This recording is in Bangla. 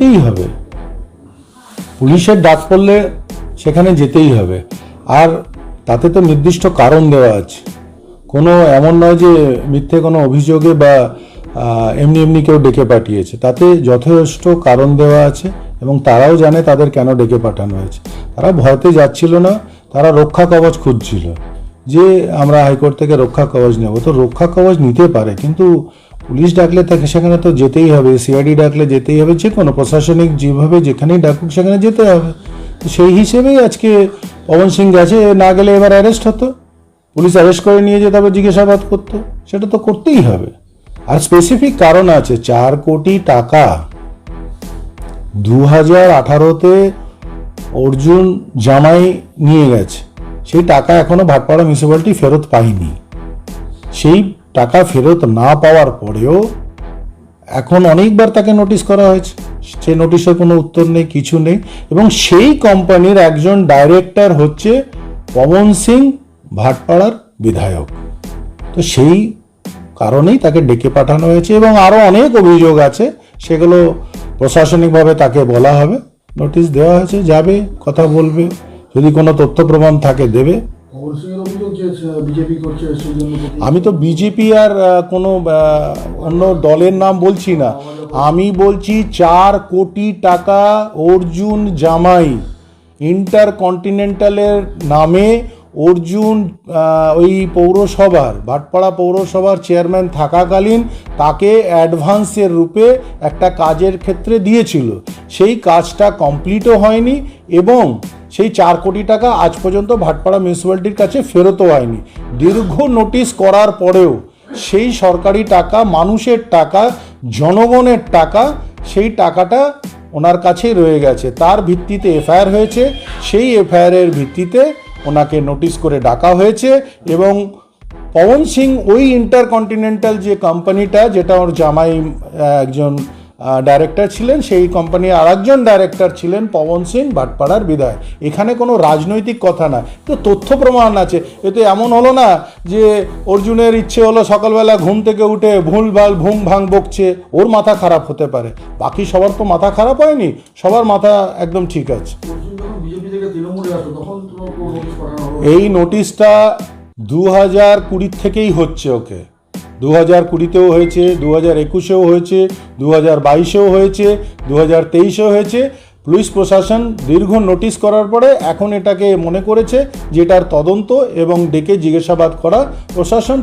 যেতেই হবে। পুলিশের ডাক পড়লে সেখানে যেতেই হবে। আর তাতে তো নির্দিষ্ট কারণ দেওয়া আছে। কোনো এমন নয় যে মিথ্যে কোনো অভিযোগে বা এমনি এমনি কেউ ডেকে পাঠিয়েছে। তাতে যথেষ্ট কারণ দেওয়া আছে এবং তারাও জানে তাদের কেন ডেকে পাঠানো হয়েছে। তারা ভয়তে যাচ্ছিল না, তারা রক্ষা কবচ খুঁজছিল। যে আমরা হাইকোর্ট থেকে রক্ষা কবচ নেব, তো রক্ষা কবচ নিতে পারে, কিন্তু পুলিশ ডাকলে তাকে সেখানে তো যেতেই হবে সিআইডি ডাকলে যেতেই হবে, যে কোনো প্রশাসনিক যেভাবে যেখানেই ডাকুক সেখানে যেতে হবে। তো সেই হিসেবেই আজকে পবন সিং গেছে, না গেলে এবার অ্যারেস্ট হতো। পুলিশ অ্যারেস্ট করে নিয়ে যেতে হবে জিজ্ঞাসাবাদ করতো। সেটা তো করতেই হবে। আর স্পেসিফিক কারণ আছে, চার কোটি টাকা। দু হাজার আঠারোতে অর্জুন জামাই নিয়ে গেছে। সেই টাকা এখনও ভাটপাড়া মিউনিসিপ্যালিটি ফেরত পায়নি। সেই টাকা ফেরত না পাওয়ার পরেও এখন অনেকবার তাকে নোটিশ করা হয়েছে। সেই নোটিশের কোনো উত্তর নেই, কিছু নেই এবং সেই কোম্পানির একজন ডাইরেক্টর হচ্ছে পবন সিং ভাটপাড়ার বিধায়ক। তো সেই কারণেই তাকে ডেকে পাঠানো হয়েছে এবং আরও অনেক অভিযোগ আছে, সেগুলো প্রশাসনিকভাবে তাকে বলা হবে। নোটিশ দেওয়া হয়েছে, যাবে, কথা বলবে, যদি কোনো তথ্য প্রমাণ থাকে দেবে। আমি তো বিজেপি আর কোনো অন্য দলের নাম বলছি না। আমি বলছি চার কোটি টাকা অর্জুন জামাই ইন্টার কন্টিনেন্টালের নামে অর্জুন ওই পৌরসভার ভাটপাড়া পৌরসভার চেয়ারম্যান থাকাকালীন তাকে অ্যাডভান্সের রূপে একটা কাজের ক্ষেত্রে দিয়েছিল। সেই কাজটা কমপ্লিটও হয়নি এবং সেই চার কোটি টাকা আজ পর্যন্ত ভাটপাড়া মিউনিসিপ্যালিটির কাছে ফেরতও হয়নি। দীর্ঘ নোটিশ করার পরেও সেই সরকারি টাকা, মানুষের টাকা, জনগণের টাকা, সেই টাকাটা ওনার কাছেই রয়ে গেছে। তার ভিত্তিতে এফআইআর হয়েছে। সেই এফআইআরের ভিত্তিতে ওনাকে নোটিশ করে ডাকা হয়েছে এবং পবন সিং ওই ইন্টারকন্টিনেন্টাল যে কোম্পানিটা যেটা ওর জামাই একজন ডাইরেক্টর ছিলেন সেই কোম্পানির আরেকজন ডাইরেক্টর ছিলেন পবন সিং ভাটপাড়ার বিধায়ক। এখানে কোনো রাজনৈতিক কথা না। তো তথ্য প্রমাণ আছে। এতে এমন হলো না যে অর্জুনের ইচ্ছে হলো সকালবেলা ঘুম থেকে উঠে ভুলভাল ভুম ভাং বকছে ওর মাথা খারাপ হতে পারে। বাকি সবার তো মাথা খারাপ হয়নি সবার মাথা একদম ঠিক আছে। এই নোটিশটা দু হাজার কুড়ির থেকেই হচ্ছে ওকে। দু হাজার কুড়িতেও হয়েছে দু হাজার একুশেও হয়েছে দু হাজার বাইশেও হয়েছে দু হাজার তেইশেও হয়েছে। পুলিশ প্রশাসন দীর্ঘ নোটিশ করার পরে এখন এটাকে মনে করেছে যে এটার তদন্ত এবং ডেকে জিজ্ঞাসাবাদ করা প্রশাসন